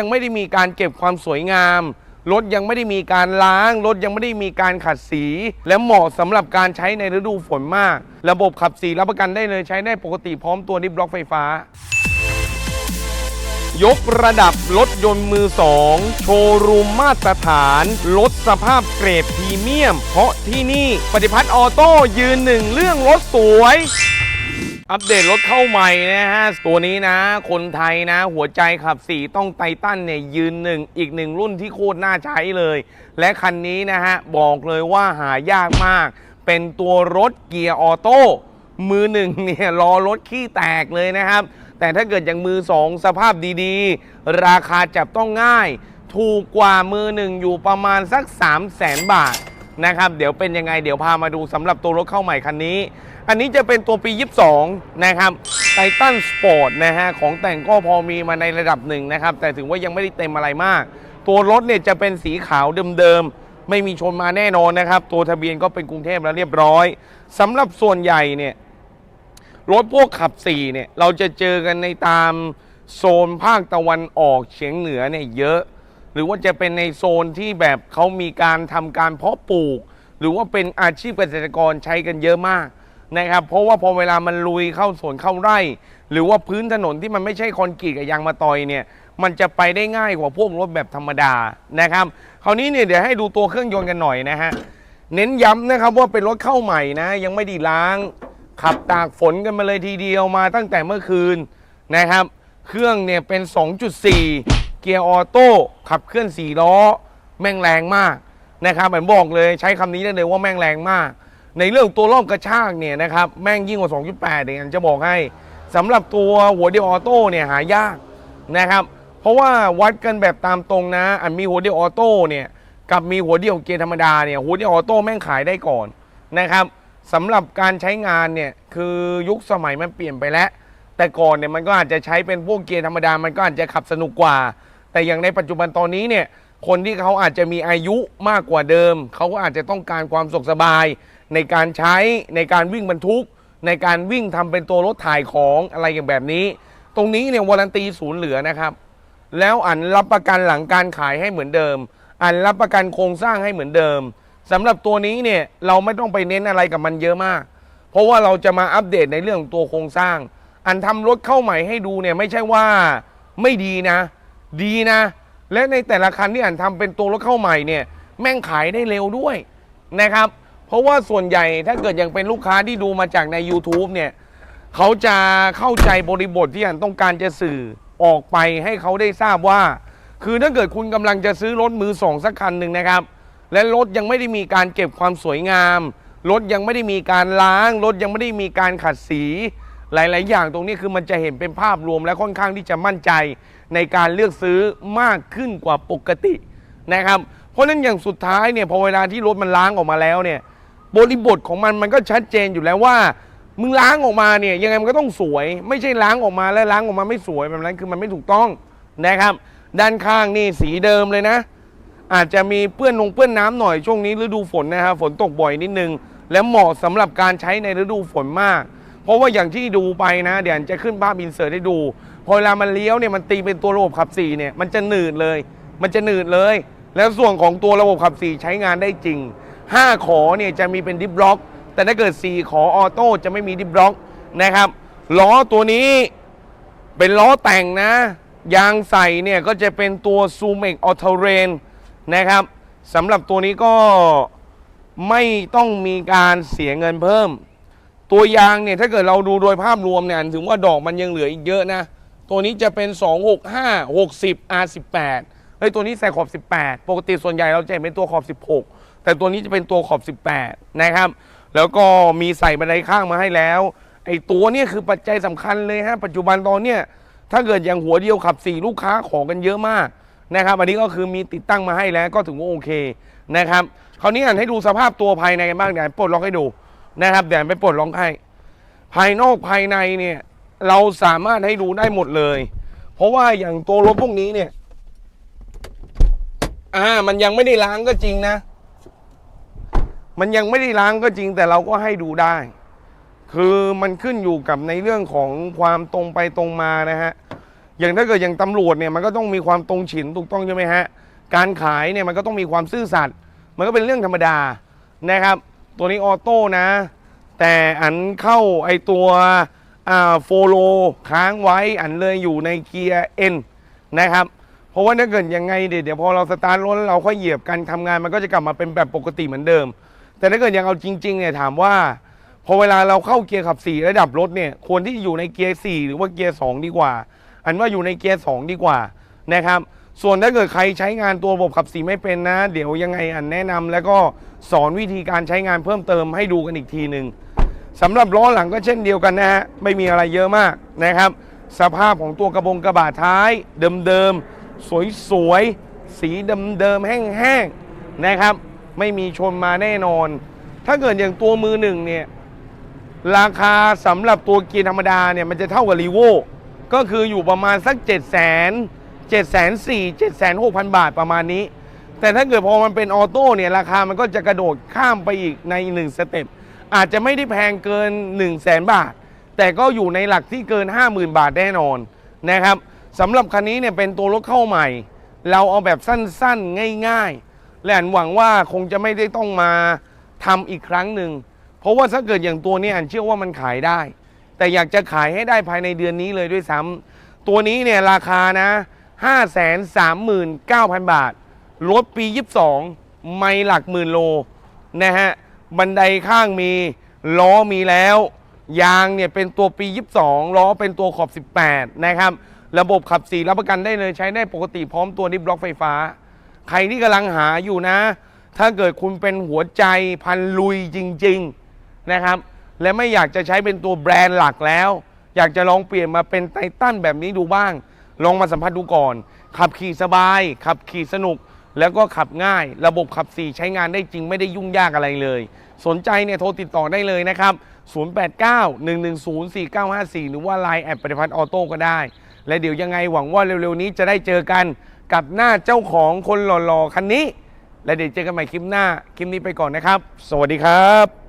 ยังไม่ได้มีการเก็บความสวยงาม รถยังไม่ได้มีการล้าง รถยังไม่ได้มีการขัดสี และเหมาะสำหรับการใช้ในฤดูฝนมาก ระบบขับสีรับประกันได้เลยใช้ได้ปกติพร้อมตัวดิฟล็อกไฟฟ้า ยกระดับรถยนต์มือสองโชว์รูมมาตรฐานลดสภาพเกรดพรีเมียม เพราะที่นี่ปฏิพัฒน์ออโต้ยืนหนึ่งเรื่องรถสวย อัปเดตรถเข้าใหม่นะฮะ ตัวนี้นะ คนไทยนะ หัวใจขับสีต้องไททันเนี่ย ยืนหนึ่ง อีกหนึ่งรุ่นที่โคตรน่าใช้เลย และคันนี้นะฮะ บอกเลยว่าหายากมาก เป็นตัวรถเกียร์ออโต้มือหนึ่งเนี่ยรอรถขี้แตกเลยนะครับ แต่ถ้าเกิดอย่างมือสองสภาพดีๆ ราคาจับต้องง่าย ถูกกว่ามือหนึ่งอยู่ประมาณสัก 3 0 0แสนบาทนะครับ เดี๋ยวเป็นยังไงเดี๋ยวพามาดูสำหรับตัวรถเข้าใหม่คันนี้ อันนี้จะเป็นตัวปี 22 นะครับไททันสปอร์ตนะฮะของแต่งก็พอมีมาในระดับหนึ่งนะครับ แต่ถือว่ายังไม่ได้เต็มอะไรมาก ตัวรถเนี่ยจะเป็นสีขาวเดิมๆ ไม่มีชนมาแน่นอนนะครับ ตัวทะเบียนก็เป็นกรุงเทพแล้วเรียบร้อยสำหรับส่วนใหญ่เนี่ยรถพวกขับสี่เนี่ยเราจะเจอกันในตามโซนภาคตะวันออกเฉียงเหนือเนี่ยเยอะ หรือว่าจะเป็นในโซนที่แบบเขามีการทำการเพาะปลูก หรือว่าเป็นอาชีพเกษตรกรใช้กันเยอะมาก นะครับเพราะว่าพอเวลามันลุยเข้าสวนเข้าไร่ หรือว่าพื้นถนนที่มันไม่ใช่คอนกรีตกับยางมะตอยเนี่ยมันจะไปได้ง่ายกว่าพวกรถแบบธรรมดานะครับคราวนี้เนี่ยเดี๋ยวให้ดูตัวเครื่องยนต์กันหน่อยนะฮะเน้นย้ำนะครับว่าเป็นรถเข้าใหม่นะ ยังไม่ได้ล้าง ขับตากฝนกันมาเลยทีเดียวมาตั้งแต่เมื่อคืนนะครับ เครื่องเนี่ยเป็น 2.4 เกียร์ออโต้ขับเคลื่อน4ล้อ แม่งแรงมากนะครับผมบอกเลยใช้คำนี้ได้เลยว่าแม่งแรงมาก ในเรื่องตัวรอบกระชากเนี่ยนะครับแม่งยิ่งกว่า 2.8เองจะบอกให้สำหรับตัวหัวเดียวออโต้เนี่ยหายากนะครับเพราะว่าวัดกันแบบตามตรงนะอันมีหัวเดียวออโต้เนี่ยกับมีหัวเดียวเกียร์ธรรมดาเนี่ยหัวเดียวออโต้แม่งขายได้ก่อนนะครับสำหรับการใช้งานเนี่ยคือยุคสมัยมันเปลี่ยนไปแล้ว แต่ก่อนเนี่ยมันก็อาจจะใช้เป็นพวกเกียร์ธรรมดามันก็อาจจะขับสนุกกว่า แต่อย่างในปัจจุบันตอนนี้เนี่ยคนที่เขาอาจจะมีอายุมากกว่าเดิม เขาก็อาจจะต้องการความสุขสบาย ในการใช้ในการวิ่งบรรทุก ในการวิ่งทำเป็นตัวรถถ่ายของอะไรอย่างแบบนี้ ตรงนี้เนี่ยวารันตีศูนย์เหลือนะครับ แล้วอันรับประกันหลังการขายให้เหมือนเดิม อันรับประกันโครงสร้างให้เหมือนเดิมสำหรับตัวนี้เนี่ยเราไม่ต้องไปเน้นอะไรกับมันเยอะมาก เพราะว่าเราจะมาอัปเดตในเรื่องของตัวโครงสร้าง อันทำรถเข้าใหม่ให้ดูเนี่ยไม่ใช่ว่าไม่ดีนะ ดีนะ และในแต่ละคันที่อันทำเป็นตัวรถเข้าใหม่เนี่ยแม่งขายได้เร็วด้วยนะครับ เพราะว่าส่วนใหญ่ถ้าเกิดยังเป็นลูกค้าที่ดูมาจากใน YouTube เนี่ยเขาจะเข้าใจบริบทที่อันต้องการจะสื่อออกไปให้เขาได้ทราบว่า คือถ้าเกิดคุณกำลังจะซื้อรถมือสองสักคันหนึ่งนะครับ และรถยังไม่ได้มีการเก็บความสวยงาม รถยังไม่ได้มีการล้าง รถยังไม่ได้มีการขัดสี หลาย ๆ อย่างตรงนี้คือมันจะเห็นเป็นภาพรวมและค่อนข้างที่จะมั่นใจ ในการเลือกซื้อมากขึ้นกว่าปกตินะครับ เพราะฉะนั้นอย่างสุดท้ายเนี่ยพอเวลาที่รถมันล้างออกมาแล้วเนี่ย บริบทของมันมันก็ชัดเจนอยู่แล้วว่า มึงล้างออกมาเนี่ยยังไงมันก็ต้องสวย ไม่ใช่ล้างออกมาแล้วล้างออกมาไม่สวยแบบนั้นคือมันไม่ถูกต้องนะครับ ด้านข้างนี่สีเดิมเลยนะ อาจจะมีเปื้อนนงเปื้อนน้ำหน่อยช่วงนี้ฤดูฝนนะครับฝนตกบ่อยนิดนึง และเหมาะสำหรับการใช้ในฤดูฝนมาก เพราะว่าอย่างที่ดูไปนะเดี๋ยวจะขึ้นภาพอินเสิร์ตให้ดู พอเวลามันเลี้ยวเนี่ยมันตีเป็นตัวระบบขับสี่เนี่ยมันจะหนืดเลย มันจะหนืดเลย แล้วส่วนของตัวระบบขับสี่ใช้งานได้จริง 5 ขอเนี่ยจะมีเป็นดิฟล็อก แต่ถ้าเกิด 4 ขอออโต้จะไม่มีดิฟล็อกนะครับล้อตัวนี้เป็นล้อแต่งนะ ยางใส่เนี่ยก็จะเป็นตัว z o o m x a u t o r a n นะครับสำหรับตัวนี้ก็ไม่ต้องมีการเสียเงินเพิ่ม ตัวยางเนี่ยถ้าเกิดเราดูโดยภาพรวมเนี่ยถึงว่าดอกมันยังเหลืออีกเยอะนะ ตัวนี้จะเป็น 265 60 R18 เฮ้ยตัวนี้ใส่ขอบ 18 ปกติส่วนใหญ่เราจะเห็นเป็นตัวขอบ 16 แต่ตัวนี้จะเป็นตัวขอบ 18 นะครับ แล้วก็มีใส่บันไดข้างมาให้แล้ว ไอ้ตัวเนี่ยคือปัจจัยสำคัญเลยฮะปัจจุบันตอนเนี้ยถ้าเกิดอย่างหัวเดียวขับ 4 ลูกค้าขอกันเยอะมากนะครับอันนี้ก็คือมีติดตั้งมาให้แล้วก็ถือว่าโอเคนะครับคราวนี้อ่านให้ดูสภาพตัวภายในกันบ้างเดี๋ยวปลดล็อกให้ดูนะครับเดี๋ยวไปปลดล็อกให้ ภายนอกภายในเนี่ยเราสามารถให้ดูได้หมดเลย เพราะว่าอย่างตัวรถพวกนี้เนี่ยอ่ามันยังไม่ได้ล้างก็จริงนะ มันยังไม่ได้ล้างก็จริงแต่เราก็ให้ดูได้ คือมันขึ้นอยู่กับในเรื่องของความตรงไปตรงมานะฮะอย่างถ้าเกิดอย่างตำรวจเนี่ยมันก็ต้องมีความตรงฉินถูกต้องใช่ไหมฮะการขายเนี่ยมันก็ต้องมีความซื่อสัตย์มันก็เป็นเรื่องธรรมดานะครับ ตัวนี้ออโต้นะ แต่อันเข้าไอตัวอ่าโฟโลค้างไว้อันเลยอยู่ในเกียร์ N นะครับเพราะว่าถ้าเกิดยังไงเดี๋ยวพอเราสตาร์ทรถแล้วเราค่อยเหยียบการทำงานมันก็จะกลับมาเป็นแบบปกติเหมือนเดิม แต่ถ้าเกิดยังเอาจริงๆเนี่ยถามว่าพอเวลาเราเข้าเกียร์ขับ4ระดับรถเนี่ยควรที่อยู่ในเกียร์4หรือว่าเกียร์2ดีกว่า อันว่าอยู่ในเกียร์2ดีกว่านะครับ ส่วนถ้าเกิดใครใช้งานตัวระบบขับ4ไม่เป็นนะ เดี๋ยวยังไงอันแนะนำแล้วก็สอนวิธีการใช้งานเพิ่มเติมให้ดูกันอีกทีหนึ่งสำหรับล้อหลังก็เช่นเดียวกันนะฮะไม่มีอะไรเยอะมากนะครับ สภาพของตัวกระบงกระบะท้ายเดิมๆสวยๆสีเดิมๆแห้งๆนะครับ ไม่มีชนมาแน่นอน ถ้าเกิดอย่างตัวมือหนึ่งเนี่ย ราคาสำหรับตัวเกียร์ธรรมดาเนี่ย มันจะเท่ากับรีโวก็คืออยู่ประมาณสัก 7 0 0 0 0 7 4 0 0 7 6 0 0 0 บาทประมาณนี้ แต่ถ้าเกิดพอมันเป็นออโต้เนี่ย ราคามันก็จะกระโดดข้ามไปอีกใน 1 สเต็ปอาจจะไม่ได้แพงเกิน 1 0 0 0 0แบาท แต่ก็อยู่ในหลักที่เกิน 50,000 บาทแน่นอนนะครับสำหรับคันนี้เนี่ยเป็นตัวรถเข้าใหม่ เราเอาแบบสั้นๆ ง่าย ๆ และอันหวังว่าคงจะไม่ได้ต้องมาทำอีกครั้งหนึ่ง เพราะว่าถ้าเกิดอย่างตัวนี้อันเชื่อว่ามันขายได้ แต่อยากจะขายให้ได้ภายในเดือนนี้เลยด้วยซ้ำตัวนี้เนี่ยราคานะ 539,000 บาท รถปี 22 ไม่หลักหมื่นโลนะฮะ บันไดข้างมี ล้อมีแล้ว ยางเนี่ยเป็นตัวปี 22 ล้อเป็นตัวขอบ 18 นะครับ ระบบขับสีรับประกันได้เลยใช้ได้ปกติพร้อมตัวดิฟล็อกไฟฟ้า ใครที่กำลังหาอยู่นะ ถ้าเกิดคุณเป็นหัวใจพันลุยจริง ๆนะครับ และไม่อยากจะใช้เป็นตัวแบรนด์หลักแล้ว อยากจะลองเปลี่ยนมาเป็นไททันแบบนี้ดูบ้าง ลองมาสัมผัสดูก่อน ขับขี่สบาย ขับขี่สนุก แล้วก็ขับง่าย ระบบขับสี่ใช้งานได้จริงไม่ได้ยุ่งยากอะไรเลย สนใจเนี่ยโทรติดต่อได้เลยนะครับ 089-110-4954 หรือว่า Line แอดปฏิพัฒน์ออโต้ก็ได้ และเดี๋ยวยังไงหวังว่าเร็วๆนี้จะได้เจอกัน กับหน้าเจ้าของคนหล่อๆคันนี้ และเดี๋ยวเจอกันใหม่คลิปหน้า คลิปนี้ไปก่อนนะครับ สวัสดีครับ